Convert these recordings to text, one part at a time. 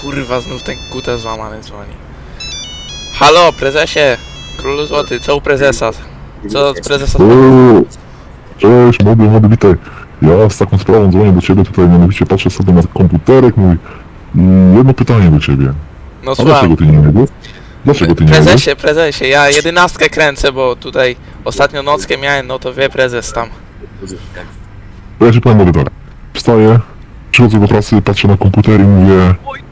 Kurwa, znów ten kuta złamany dzwoni. Halo, prezesie! Królu Złoty, co u prezesa? Co od prezesa? O, Cześć, młody, młody, witaj. Ja z taką sprawą dzwonię do ciebie tutaj, mianowicie patrzę sobie na komputerek mój i jedno pytanie do ciebie. No A słucham. dlaczego ty nie jedziesz? Dlaczego ty nie jedziesz? Prezesie, prezesie, ja jedenastkę kręcę, bo tutaj ostatnio nockę miałem, no to wie prezes tam. To ja ci powiem młody tak. Wstaję, przychodzę do pracy, patrzę na komputer i mówię... I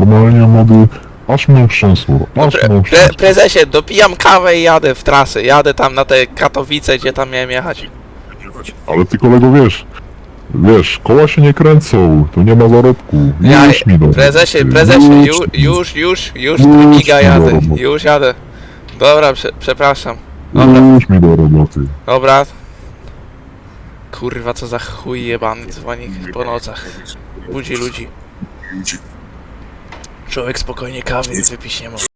normalnie młody, aż mnie trzęsło, aż Pre, mnie pre, prezesie, dopijam kawę i jadę w trasę. Jadę tam na te Katowice, gdzie tam miałem jechać. Ale ty kolego wiesz, wiesz, koła się nie kręcą, to nie ma zarobku. Ja- Już mi do Prezesie, prezesie, już już, już, już, mi do jadę, już jadę. Dobra, prze, przepraszam. Dobra, Już mi do roboty. dobra. Kurwa, co za chuj jebany dzwoni po nocach. Budzi ludzi. Człowiek spokojnie kawy wypić nie może.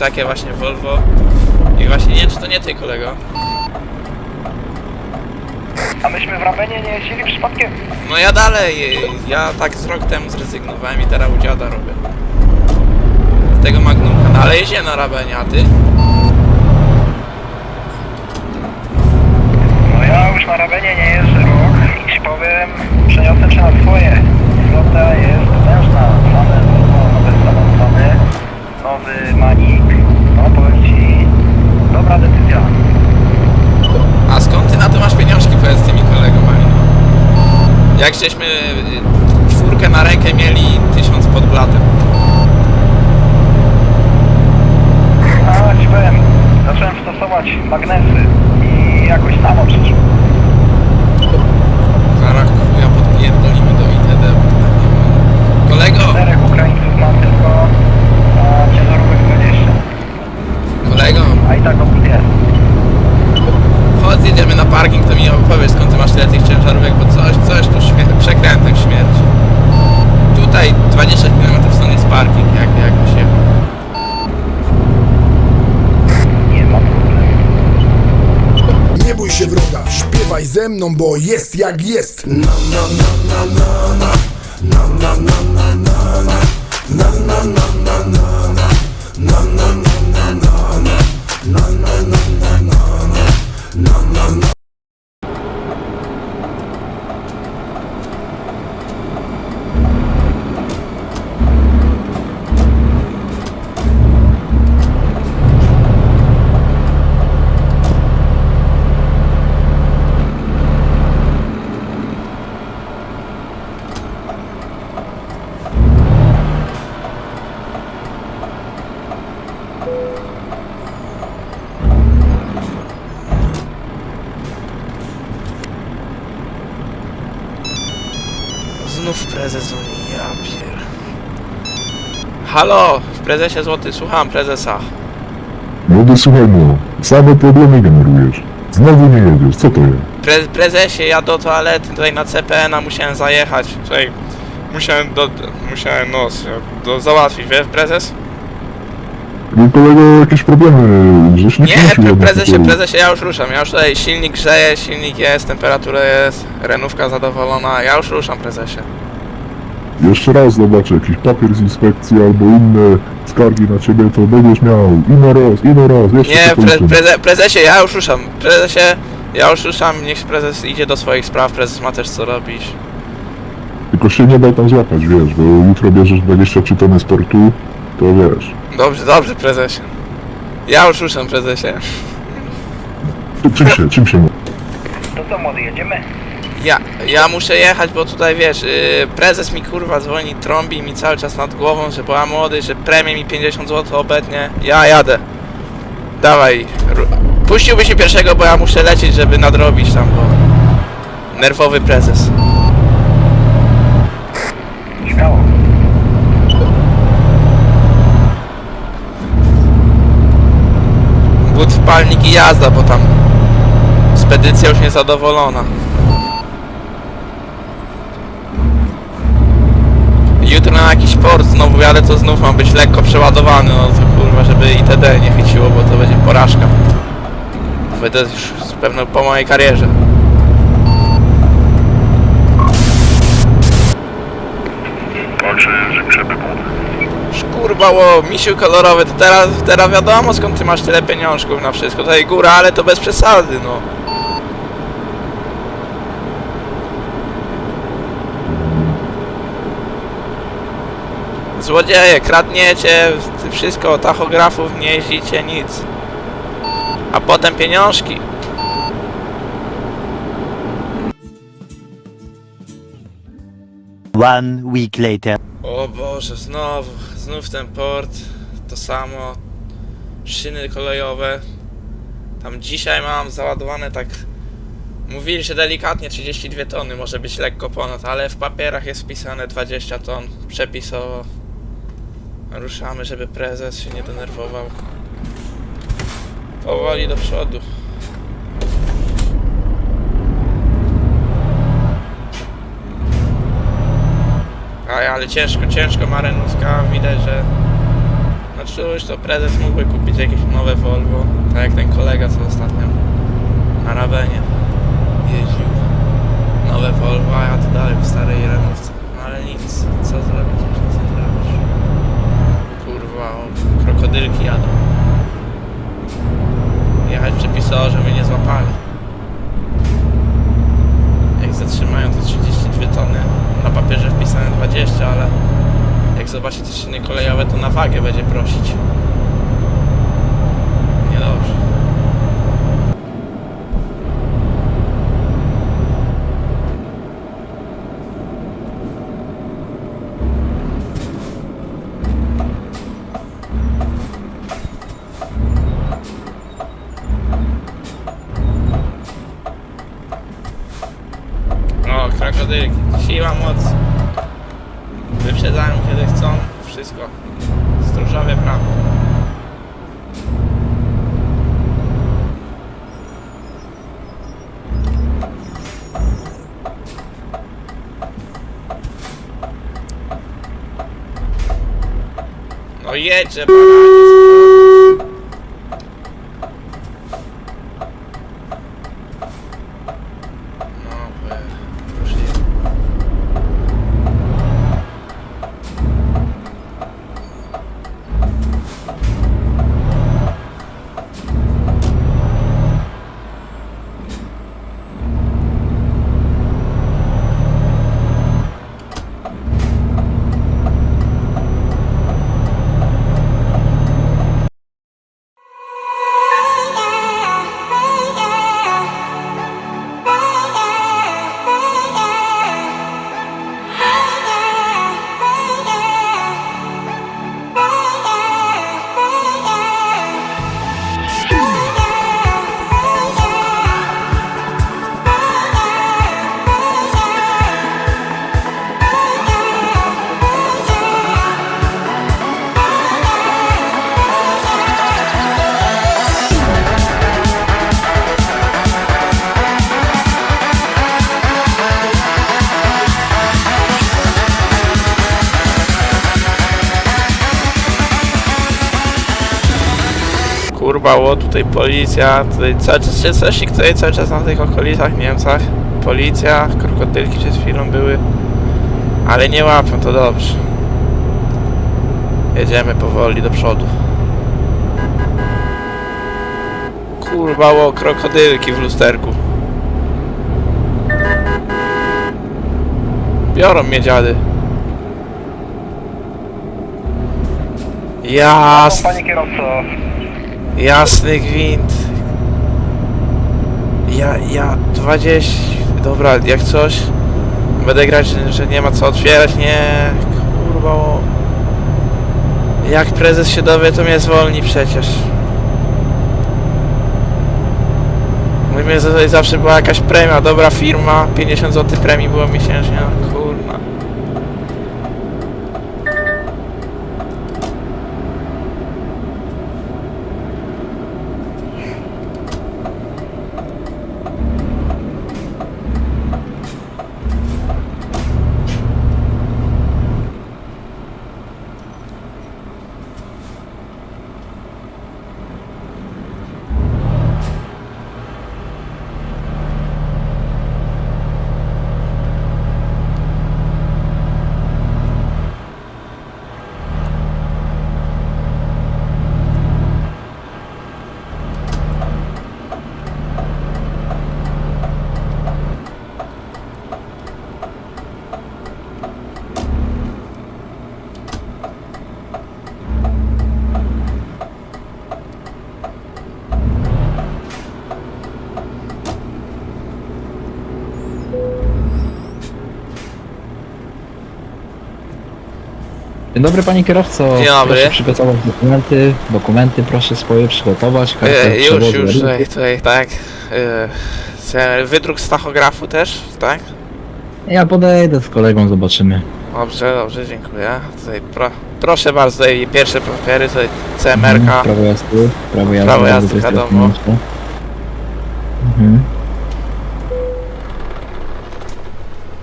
Takie właśnie Volvo. I właśnie nie czy to nie ty kolego. A myśmy w Rabenie nie jeździli przypadkiem? No ja dalej, ja tak z rok temu zrezygnowałem i teraz u dziada robię. Z tego Magnumka, no ale jeździłem na Rabenie, a ty? No ja już na Rabenie nie jeżdżę rok i ci powiem, przeniosłem się na swoje. Flota jest potężna. Same nowe, salony, nowy manik. No powiem ci, decyzja. A skąd ty na to masz pieniążki, powiedz tymi kolegomami, no? Jak żeśmy y, czwórkę na rękę mieli, tysiąc pod blatem. A ci powiem, zacząłem stosować magnesy i jakoś samo przyszło. bo jest jak jest. No, no, no, Halo, prezesie Złoty, słucham prezesa. Młody, słuchaj no, same problemy generujesz. Znowu nie jedziesz, co to jest? Pre prezesie, ja do toalety tutaj na CPN-a musiałem zajechać. Tutaj musiałem do... musiałem nos do, załatwić, wiesz prezes? No kolego, jakieś problemy, żeś nie Nie, pre prezesie, prezesie, ja już ruszam. Ja już tutaj silnik grzeje, silnik jest, temperatura jest, renówka zadowolona. Ja już ruszam, prezesie. Jeszcze raz zobaczę jakiś papier z inspekcji albo inne skargi na ciebie, to będziesz miał ino raz, ino raz, jeszcze Nie, pre preze prezesie, ja już ruszam. Prezesie, ja już ruszam, niech prezes idzie do swoich spraw, prezes ma też co robić. Tylko się nie daj tam złapać, wiesz, bo jutro bierzesz 23 tony sportu, to wiesz. Dobrze, dobrze, prezesie. Ja już ruszam, prezesie. Czym się, czym się mówi? To co młody, jedziemy? Ja, ja muszę jechać, bo tutaj wiesz, yy, prezes mi kurwa dzwoni, trąbi mi cały czas nad głową, że była młody, że premię mi 50 zł obetnie. Ja jadę. Dawaj. Puściłby się pierwszego, bo ja muszę lecieć, żeby nadrobić tam, bo... Nerwowy prezes. Śmiało. But w palnik i jazda, bo tam... Spedycja już niezadowolona. Jutro na jakiś port znowu jadę, to znów mam być lekko przeładowany, no to kurwa, żeby ITD nie chyciło, bo to będzie porażka. Będę już z pewno po mojej karierze. Kurwa, ło, misiu kolorowy, to teraz, teraz wiadomo skąd ty masz tyle pieniążków na wszystko. Tutaj góra, ale to bez przesady, no. Złodzieje, kradniecie, wszystko, tachografów nie jeździcie, nic. A potem pieniążki. One week later. O Boże, znowu, znów ten port, to samo, szyny kolejowe. Tam dzisiaj mam załadowane tak, mówili, że delikatnie 32 tony, może być lekko ponad, ale w papierach jest wpisane 20 ton, przepisowo. Ruszamy, żeby prezes się nie denerwował. Powoli do przodu. Aj, ale ciężko, ciężko marenówka, widać, że no czuć, to prezes mógłby kupić jakieś nowe Volvo, tak jak ten kolega, co ostatnio na Rabenie jeździł. Nowe Volvo, a ja tu dalej w starej renówce. Krokodylki jadą. Jechać przepisowo, żeby nie złapali. Jak zatrzymają to 32 tony. Na papierze wpisane 20, ale jak zobaczy te szyny kolejowe, to na wagę będzie prosić. Niedobrze. O, krokodylki. Siła, moc. Wyprzedzają kiedy chcą. Wszystko. Stróżowe prawo. No jedzie, baranie. Kurwa, o tutaj policja, tutaj cały czas się coś tutaj cały czas na tych okolicach, Niemcach. Policja, krokodylki przed chwilą były, ale nie łapią, to dobrze. Jedziemy powoli do przodu. Kurwa, o krokodylki w lusterku. Biorą mnie dziady. Jas, Panie kierowco, jasny gwint. Ja, ja, 20. Dobra, jak coś. Będę grać, że nie ma co otwierać. Nie, kurwa. Jak prezes się dowie, to mnie zwolni przecież. Że tutaj zawsze była jakaś premia, dobra firma, 50 zł premii było miesięcznie, no kurna. Dzień dobry panie kierowco. Dzień dobry. Proszę przygotować dokumenty. Dokumenty proszę swoje przygotować. kartę E, już, przewozu już, rynku. tutaj, tutaj, tak. E, chcę wydruk z tachografu też, tak? Ja podejdę z kolegą, zobaczymy. Dobrze, dobrze, dziękuję. Tutaj pro, proszę bardzo, tutaj pierwsze papiery, tutaj Mhm, CMR-ka. Prawo jazdy. Prawo jazdy. Prawo jazdy, wiadomo. Mhm.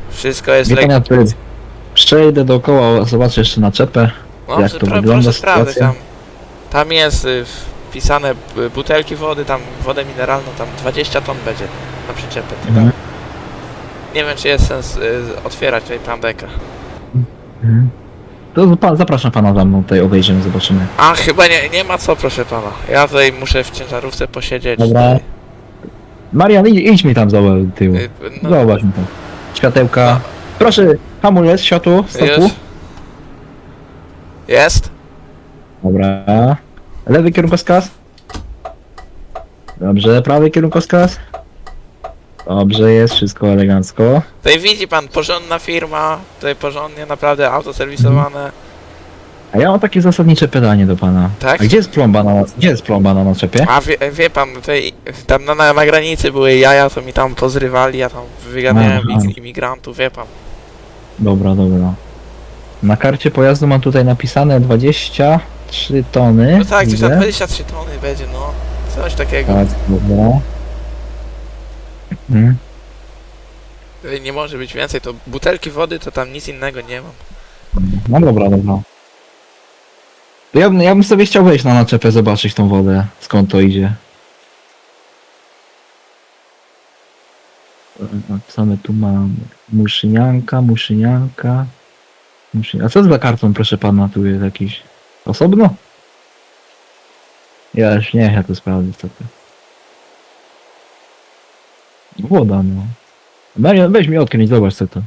Wszystko jest Wie pan, przejdę dookoła, zobaczę jeszcze naczepę. Dobrze, jak to pro, wygląda proszę sytuacja? tam, tam jest y, wpisane y, butelki wody, tam wodę mineralną, tam 20 ton będzie na przyczepę. Mhm. Nie wiem, czy jest sens y, otwierać tutaj plandekę. Mhm. To zapraszam pana za mną, tutaj obejrzymy, zobaczymy. A, chyba nie, nie ma co, proszę pana. Ja tutaj muszę w ciężarówce posiedzieć. Dobra. Marian, idź, idź mi tam za tył. Y, no, Zobacz mi tam. Światełka. Proszę, hamulec, światło, stopu. już. Jest? Dobra. Lewy kierunkowskaz. Dobrze, prawy kierunkowskaz. Dobrze, jest wszystko elegancko. Tutaj widzi pan, porządna firma, tutaj porządnie, naprawdę auto serwisowane. A ja mam takie zasadnicze pytanie do pana. Tak? A gdzie jest plomba na, gdzie jest plomba na naczepie? A wie, wie pan, tutaj tam na, na, na granicy były jaja, to mi tam pozrywali, ja tam wyganiałem Aha. imigrantów, wie pan. Dobra, dobra. Na karcie pojazdu mam tutaj napisane 23 tony. No tak, coś widzę. tam 23 tony będzie, no. Coś takiego. Tak, dobra. Mhm. Nie może być więcej, to butelki wody, to tam nic innego nie mam. No dobra, dobra. To ja, bym- ja bym sobie chciał wejść na naczepę, zobaczyć tą wodę, skąd to idzie. Co my tu mamy? Muszynianka, muszynianka. Muszy... A co za karton, proszę pana, tu jest jakiś? Osobno? Ja już nie, ja to sprawdzę niestety. Woda, no. Marian, weź mi odkręć, zobacz co to.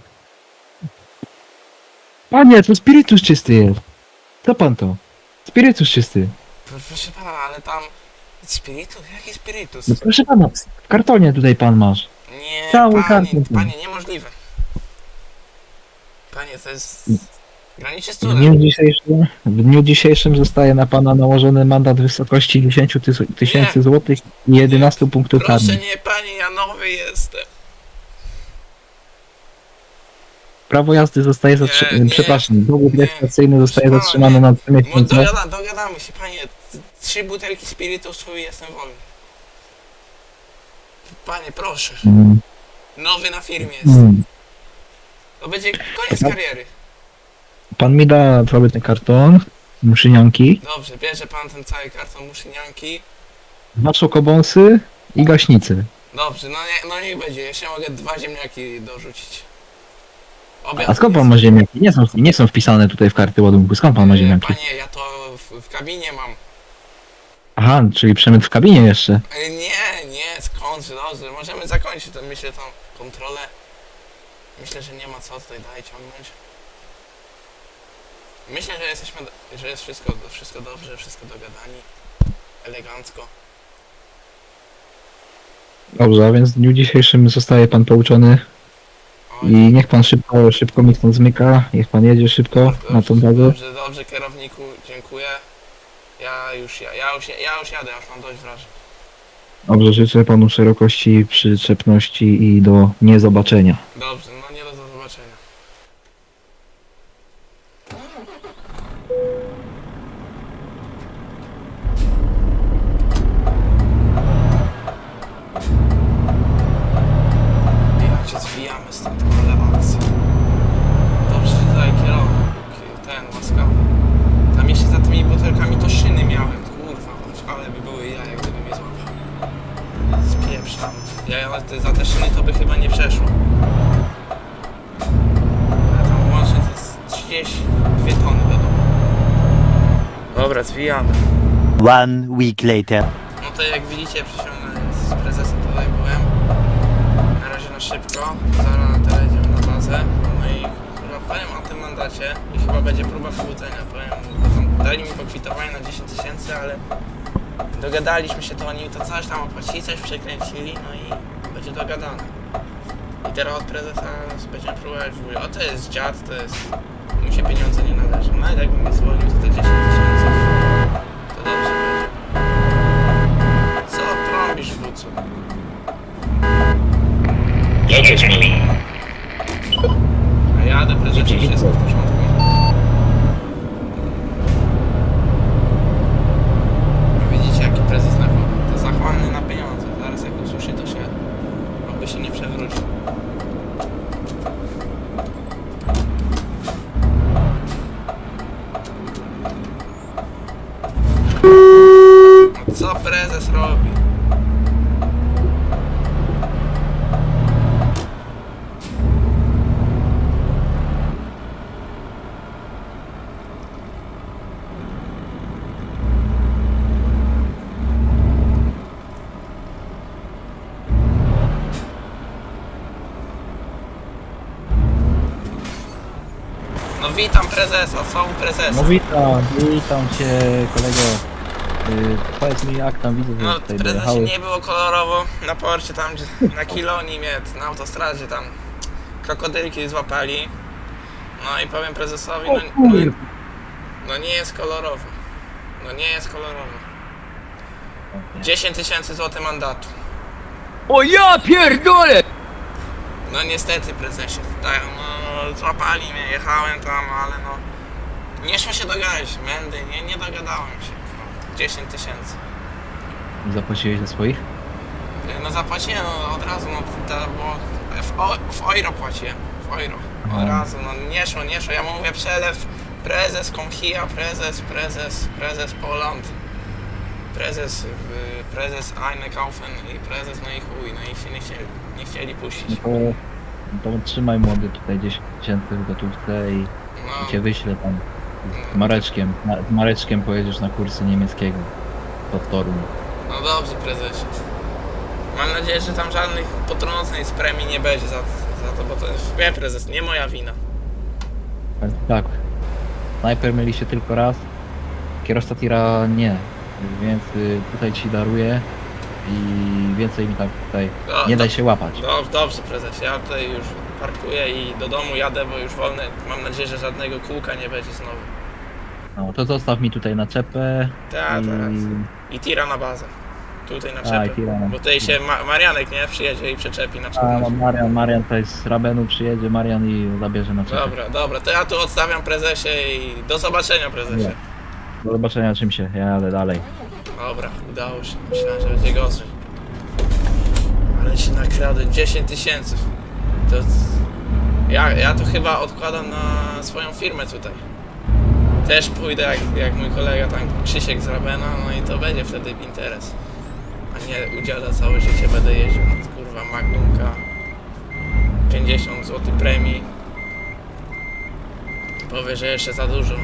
Panie, to spirytus czysty jest. Co pan to? Spirytus czysty. Proszę pana, ale tam... Spiritus? Jaki spiritus? No proszę pana, w kartonie tutaj pan masz. Nie, Cały panie, karton. panie, niemożliwe. Panie, to jest... Graniczy z W cudem. dniu dzisiejszym, w dniu dzisiejszym zostaje na pana nałożony mandat w wysokości 10 tys- tysięcy złotych i 11 punktów Proszę karnych. nie, panie, ja nowy jestem. Prawo jazdy zostaje Nie, zatrzymane, nie, przepraszam, dowód nie. rejestracyjny zostaje Pana, zatrzymany na 3 No, miesiące. dogada, dogadamy się, panie. Trzy butelki spirytusu i jestem wolny. Panie, proszę. Mm, Nowy na firmie jest. mm. To będzie koniec kariery. Pan mi da cały ten karton, muszynianki, Dobrze, bierze pan ten cały karton muszynianki. dwa szokobąsy i gaśnicy. Dobrze, no, nie, no niech będzie. Jeszcze mogę dwa ziemniaki dorzucić. A skąd pan ma ziemniaki? Nie są, nie są wpisane tutaj w karty ładunku. Skąd pan ma E, ziemniaki? Panie, ja to w, w kabinie mam. Aha, czyli przemyt w kabinie jeszcze. E, Nie, nie, skądże, dobrze. Możemy zakończyć to, myślę, tą kontrolę. Myślę, że nie ma co tutaj dalej ciągnąć. Myślę, że jesteśmy, że jest wszystko, wszystko dobrze, wszystko dogadani, elegancko. Dobrze, a więc w dniu dzisiejszym zostaje pan pouczony i niech pan szybko, szybko mi stąd zmyka, niech pan jedzie szybko na tą bazę. Dobrze, dobrze, kierowniku, dziękuję. Ja już, ja, ja już, ja już jadę, ja już mam dość wrażeń. Dobrze, życzę panu szerokości, przyczepności i do niezobaczenia. One week later. No to jak widzicie, przysiągnę z prezesem tutaj byłem. Na razie na szybko. Zaraz teraz jedziemy na bazę. No i chyba powiem o tym mandacie i chyba będzie próba wyłudzenia. Powiem, tam dali mi pokwitowanie na 10 tysięcy, ale dogadaliśmy się to oni to coś tam opłacili, coś przekręcili, no i będzie dogadane. I teraz od prezesa będziemy próbować wuj. O to jest dziad, to jest... Mu się pieniądze nie należą. Nawet jakbym mnie zwolnił, to te 10 tysięcy. To. Co trąbisz, Wucu? Jedziesz mi. A jadę, prezesie, wszystko w porządku. Widzicie, jaki prezes na to zachłanny na pieniądze. Zaraz jak usłyszy, to się... oby się nie przewróci. No co prezes robi? No witam prezesa, są prezesa. No witam, witam cię kolego. Yy, powiedz mi jak tam widzę, że No, tutaj prezesie dojechały. nie było kolorowo na porcie tam, gdzie, na Kilonii mnie na autostradzie tam krokodylki złapali. No i powiem prezesowi, no, no, no nie jest kolorowo. No nie jest kolorowo. 10 tysięcy złotych mandatu. O ja pierdolę! No niestety prezesie, tak, no złapali mnie, jechałem tam, ale no nie szło się dogadać, mędy, nie, nie dogadałem się. 10 tysięcy. Zapłaciłeś za swoich? No zapłaciłem no, od razu, no to było w, o, w euro płaciłem, w euro, od razu, no nie szło, nie szło, ja mówię przelew, prezes Komchia, prezes, prezes, prezes Poland, prezes, y, prezes Einkaufen i prezes, no i chuj, no i się nie chcieli, nie chcieli No puścić. To, trzymaj młody tutaj 10 tysięcy w gotówce i, No, i cię wyślę tam z Mareczkiem. Ma, z Mareczkiem pojedziesz na kursy niemieckiego pod Toruń. no dobrze prezesie. Mam nadzieję, że tam żadnych potrąceń z premii nie będzie za, za to, bo to jest, wie prezes, nie moja wina. Tak. Snajper myli się tylko raz. Kierowca tira nie. Więc y, tutaj ci daruję i więcej mi tak tutaj No, nie daj się łapać. No dobrze prezesie, ja tutaj już parkuję i do domu jadę, bo już wolne. Mam nadzieję, że żadnego kółka nie będzie znowu. No to zostaw mi tutaj naczepę Tak, i... teraz. I tira na bazę. Tutaj na A, czepę. tira na- Bo tutaj się Ma Marianek, nie? Przyjedzie i przyczepi na A, czepę. no Marian, Marian tutaj z Rabenu przyjedzie, Marian i zabierze na czepę. Dobra, dobra, to ja tu odstawiam prezesie i do zobaczenia prezesie. Nie. Do zobaczenia czym się, ja jadę dalej. Dobra, udało się. Myślałem, że będzie gorzej. Ale się nakradłem 10 tysięcy. To... Ja, ja to chyba odkładam na swoją firmę tutaj. Też pójdę jak, jak mój kolega tam Krzysiek z Rabena, no i to będzie wtedy interes. A nie udziela całe życie będę jeździł. No, kurwa Magnumka. 50 zł premii. Powie, że jeszcze za dużo.